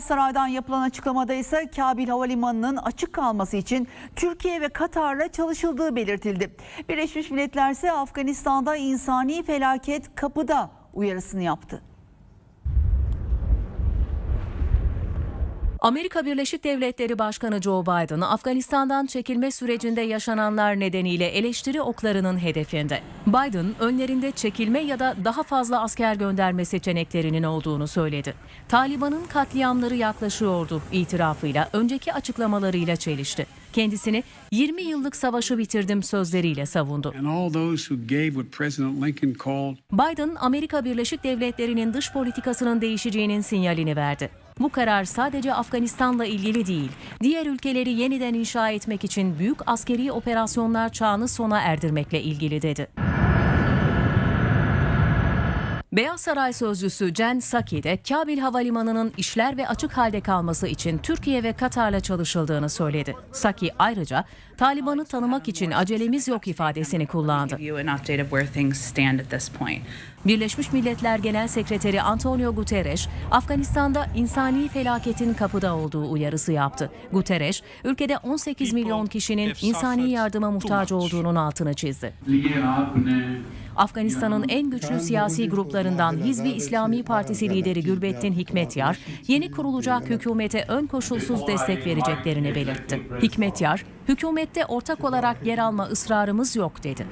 Saraydan yapılan açıklamada ise Kabil Havalimanı'nın açık kalması için Türkiye ve Katar'la çalışıldığı belirtildi. Birleşmiş Milletler ise Afganistan'da insani felaket kapıda uyarısını yaptı. Amerika Birleşik Devletleri Başkanı Joe Biden, Afganistan'dan çekilme sürecinde yaşananlar nedeniyle eleştiri oklarının hedefinde. Biden, önlerinde çekilme ya da daha fazla asker gönderme seçeneklerinin olduğunu söyledi. Taliban'ın katliamları yaklaşıyordu itirafıyla, önceki açıklamalarıyla çelişti. Kendisini 20 yıllık savaşı bitirdim sözleriyle savundu. Biden, Amerika Birleşik Devletleri'nin dış politikasının değişeceğinin sinyalini verdi. Bu karar sadece Afganistan'la ilgili değil, diğer ülkeleri yeniden inşa etmek için büyük askeri operasyonlar çağını sona erdirmekle ilgili dedi. Beyaz Saray sözcüsü Jen Psaki de Kabil Havalimanı'nın işler ve açık halde kalması için Türkiye ve Katar'la çalışıldığını söyledi. Psaki ayrıca Taliban'ı tanımak için acelemiz yok ifadesini kullandı. Birleşmiş Milletler Genel Sekreteri Antonio Guterres, Afganistan'da insani felaketin kapıda olduğu uyarısı yaptı. Guterres, ülkede 18 milyon kişinin insani yardıma muhtaç olduğunun altını çizdi. Afganistan'ın en güçlü siyasi gruplarından Hizbi İslami Partisi lideri Gülbettin Hikmetyar, yeni kurulacak hükümete ön koşulsuz destek vereceklerini belirtti. Hikmetyar, hükümette ortak olarak yer alma ısrarımız yok dedi.